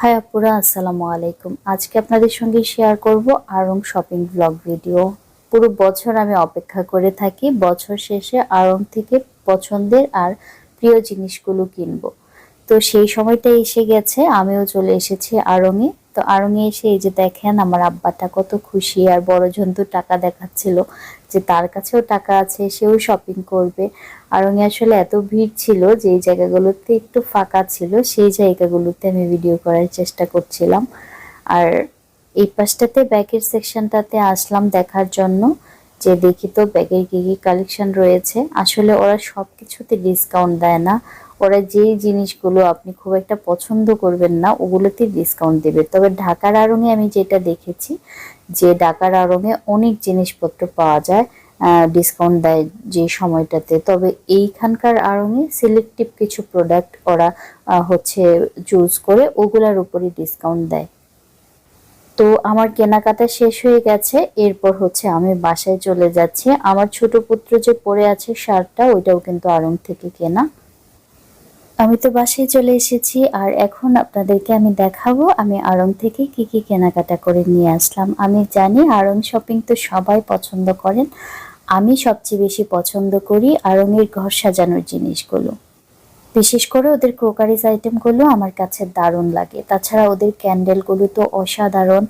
High আপুরা, আসসালামু আলাইকুম। আজকে আপনাদের সঙ্গে শেয়ার করব আরং শপিং ব্লগ ভিডিও পুরো বছর আমি অপেক্ষা করে থাকি, বছর শেষে আরং থেকে পছন্দের আর প্রিয় জিনিসগুলো কিনব। তো সেই সময়টা এসে গেছে, আমিও চলে এসেছি আড়ংয়ে তো আড়ংয়ে এসে এই যে দেখেন আমার আব্বাটা কত খুশি আর বড় জন্তু টাকা দেখাচ্ছিল যে তার কাছেও টাকা আছে, সেও শপিং করবে। আড়ংয়ে আসলে এত ভিড় ছিল যে এই জায়গাগুলোতে একটু ফাঁকা ছিল, সেই জায়গাগুলোতে আমি ভিডিও করার চেষ্টা করছিলাম। আর এই পাশটাতে ব্যাগের সেকশনটাতে আসলাম দেখার জন্য, যে দেখি তো ব্যাগের কি কি কালেকশন রয়েছে। আসলে ওরা সব কিছুতে ডিসকাউন্ট দেয় না। ওরা যেই জিনিসগুলো আপনি খুব একটা পছন্দ করবেন না, ওগুলোতে ডিসকাউন্ট দেবে। তবে ঢাকার আড়ঙে আমি যেটা দেখেছি, যে ঢাকার আড়ঙে অনেক জিনিসপত্র পাওয়া যায় ডিসকাউন্ট দেয় যে সময়টাতে। তবে এইখানকার আড়ঙে সিলেক্টিভ কিছু প্রোডাক্ট ওরা হচ্ছে চুজ করে, ওগুলার উপরই ডিসকাউন্ট দেয়। তো আমার কেনাকাটা শেষ হয়ে গেছে, এরপর হচ্ছে আমি বাসায় চলে যাচ্ছি। আমার ছোট পুত্র যে পরে আছে শার্টটা ওইটাও কিন্তু আড়ং থেকে কেনা। আমি তো বাসায় চলে এসেছি, আর এখন আপনাদেরকে আমি দেখাবো, আমি আড়ং থেকে কি কি কেনাকাটা করে নিয়ে আসলাম। আমি জানি আড়ং শপিং তো সবাই পছন্দ করেন, আমি সবচেয়ে বেশি পছন্দ করি আড়ংয়ের ঘর সাজানোর জিনিসগুলো। বিশেষ করে ওদের ক্রোকারিজ আইটেমগুলো আমার কাছে দারুণ লাগে। তাছাড়া ওদের ক্যান্ডেলগুলো তো অসাধারণ।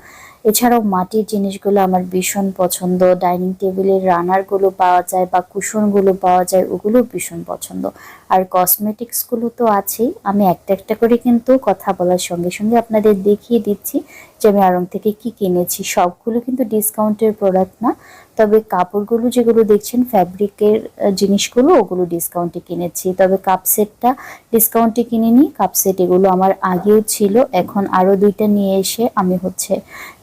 এছাড়াও মাটির জিনিসগুলো আমার ভীষণ পছন্দ। ডাইনিং টেবিলের রানারগুলো পাওয়া যায় বা কুশনগুলো পাওয়া যায়, ওগুলো ভীষণ পছন্দ। আর কসমেটিক্সগুলো তো আছেই। আমি একটা একটা করে কিন্তু কথা বলার সঙ্গে সঙ্গে আপনাদের দেখিয়ে দিচ্ছি যে আমি আরং থেকে কি কিনেছি। সবগুলো কিন্তু ডিসকাউন্টের প্রোডাক্ট না। তবে কাপড়গুলো যেগুলো দেখছেন ফ্যাব্রিকের জিনিসগুলো, ওগুলো ডিসকাউন্টে কিনেছি। তবে কাপ সেটটা ডিসকাউন্টে কিনিনি। কাপ সেট এগুলো আমার আগেও ছিল। এখন আরও দুইটা নিয়ে এসে আমি হচ্ছে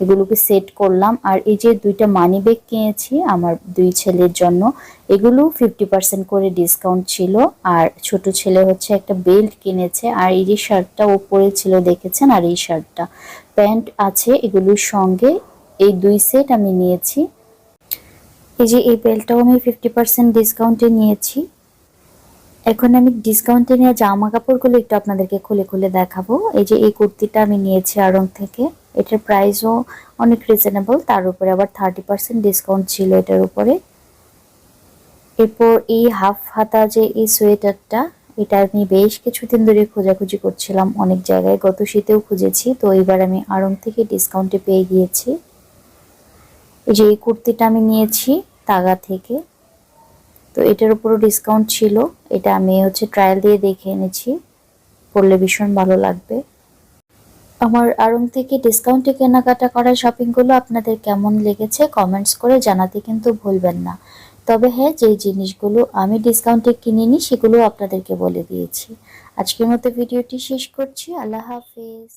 এগুলোকে সেট করলাম। আর এই যে দুইটা মানি ব্যাগ কিনেছি আমার দুই ছেলের জন্য, এগুলো ফিফটি পার্সেন্ট করে ডিসকাউন্ট ছিল। আর ছোট ছেলে হচ্ছে একটা বেল্ট কিনেছে, আর এই যে শার্টটা ওপরে ছিল দেখেছেন? আর এই শার্টটা। প্যান্ট আছে এগুলোর সঙ্গে। এই দুই সেট আমি নিয়েছি। এই যে এই বেল্টটাও আমি ফিফটি পার্সেন্ট ডিসকাউন্টে নিয়েছি। এখন আমি ডিসকাউন্টে নিয়ে জামা কাপড়গুলো একটু আপনাদেরকে খুলে খুলে দেখাবো। এই যে এই কুর্তিটা আমি নিয়েছি আরং থেকে। এটার প্রাইসও অনেক রিজনেবল তার উপরে আবার থার্টি পার্সেন্ট ডিসকাউন্ট ছিল এটার উপরে। এরপর এই হাফ হাতা যে এই সোয়েটারটা, এটা আমি বেশ কিছুদিন ধরে খোঁজাখুঁজি করছিলাম অনেক জায়গায়। গত শীতেও খুঁজেছি, তো এবার আমি আড়ং থেকে ডিসকাউন্টে পেয়ে গিয়েছি। এই যে এই কুর্তিটা আমি নিয়েছি তাগা থেকে, তো এটার উপরও ডিসকাউন্ট ছিল। এটা আমি হচ্ছে ট্রায়াল দিয়ে দেখে এনেছি, পরলে ভীষণ ভালো লাগবে। আমার আরং থেকে ডিসকাউন্টে কেনাকাটা করা শপিংগুলো আপনাদের কেমন লেগেছে কমেন্টস করে জানাতে কিন্তু ভুলবেন না। তবে হ্যাঁ যে জিনিসগুলো আমি ডিসকাউন্টে কিনে নিই সেগুলো আপনাদেরকে বলে দিয়েছি। আজকের মতো ভিডিওটি শেষ করছি। আল্লাহ হাফিজ।